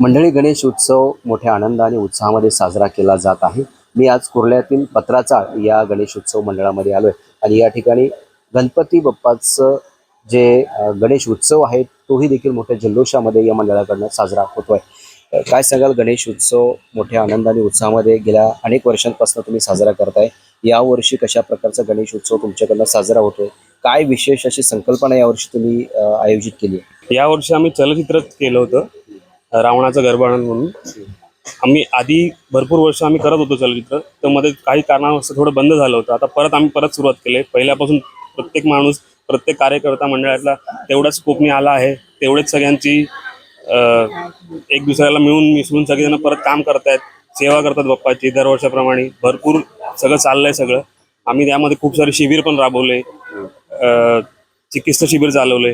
मंडळी गणेश उत्सव मोठ्या आनंद आणि उत्साहामध्ये साजरा केला जात आहे. मी आज कुर्ल्यातील पत्राचा या गणेश उत्सव मंडळामध्ये आलोय. आणि या ठिकाणी गणपती बाप्पाचं जे गणेश उत्सव आहे तोही देखील मोठ्या जल्लोषामध्ये या मंडळाकडनं साजरा होतोय. काय सांगाल? गणेश उत्सव मोठ्या आनंद आणि उत्साहामध्ये गेल्या अनेक वर्षांपासून तुम्ही साजरा करताय. यावर्षी कशा प्रकारचा गणेश उत्सव तुमच्याकडनं साजरा होतोय? काय विशेष अशी संकल्पना यावर्षी तुम्ही आयोजित केली आहे? यावर्षी आम्ही चलचित्र केलं होतं. रावणाचं गर्भाणन म्हणून. आम्ही आधी भरपूर वर्ष आम्ही करत होतो चलचित्र. तर मध्ये काही कारणावरचं थोडं बंद झालं होतं. आता परत आम्ही परत सुरुवात केली. पहिल्यापासून प्रत्येक माणूस प्रत्येक कार्यकर्ता मंडळातला तेवढाच कोकणी आला आहे. तेवढेच सगळ्यांची एक दुसऱ्याला मिळून मिसळून सगळेजण परत काम करतायत. सेवा करतात बाप्पाची दरवर्षाप्रमाणे. भरपूर सगळं चाललंय सगळं. आम्ही त्यामध्ये खूप सारे शिबिर पण राबवले. चिकित्सा शिबिर चालवले.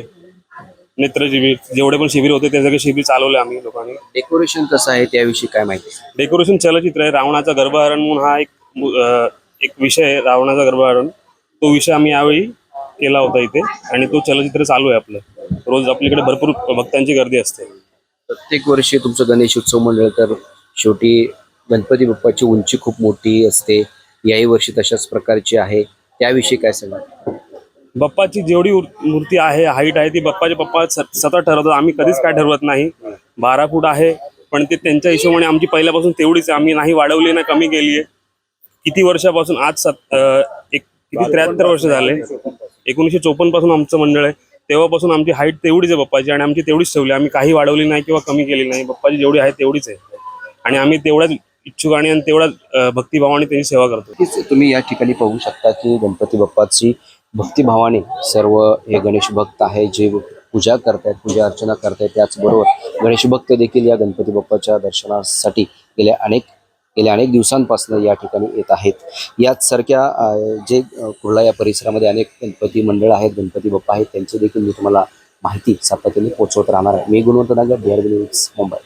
नेत्र शिबिर जेवढे पण शिबिर होते ते सगळे शिबिर चालवले आम्ही लोकांनी. डेकोरेशन कसं आहे त्याविषयी काय माहिती? डेकोरेशन चलचित्र आहे. रावणाचा गर्भहरण म्हणून हा एक अं, एक विषय आहे रावणाचा गर्भहरण. तो विषय आम्ही यावेळी केला होता इथे आणि तो चलचित्र चालू आहे आपलं. रोज आपल्याकडे भरपूर भक्तांची गर्दी असते. प्रत्येक वर्षी तुमचं गणेश उत्सव मंडळ तर शेवटी गणपती बाप्पाची उंची खूप मोठी असते. याही वर्षी तशाच प्रकारची आहे. त्याविषयी काय सांगा बाप्पाची जेवढी मूर्ती आहे हाईट आहे ती बाप्पाचे पप्पा स्वतः ठरवतात. आम्ही कधीच काय ठरवत नाही. बारा फूट आहे पण ते त्यांच्या हिशोबाने आमची पहिल्यापासून तेवढीच आहे. आम्ही नाही वाढवली ना कमी केली आहे किती वर्षापासून आज सत एक किती त्र्याहत्तर वर्ष झाले. एकोणीसशे चोपन्नपासून आमचं मंडळ आहे. तेव्हापासून आमची हाईट तेवढीच आहे बाप्पाची आणि आमची तेवढीच ठेवली आम्ही काही वाढवली नाही किंवा कमी केली नाही. बाप्पाची जेवढी आहे तेवढीच आहे. आणि आम्ही तेवढ्याच इच्छुक आणि तेवढ्याच भक्तिभावाने त्यांची सेवा करतो. तुम्ही या ठिकाणी पाहू शकता की गणपती बाप्पाची भक्तिभावाने सर्व हे गणेश भक्त आहे जे पूजा करतायत पूजा अर्चना करतायत त्याचबरोबर गणेश भक्त देखील या गणपती बाप्पाच्या दर्शनासाठी गेल्या अनेक गेल्या अनेक दिवसांपासून या ठिकाणी येत आहेत. याच सारख्या जे कुर्ला या परिसरामध्ये अनेक गणपती मंडळ आहेत गणपती बाप्पा आहेत त्यांची देखील मी तुम्हाला माहिती सातत्याने पोहोचवत राहणार आहे. मी गुणवंत नागर डी आर मुंबई.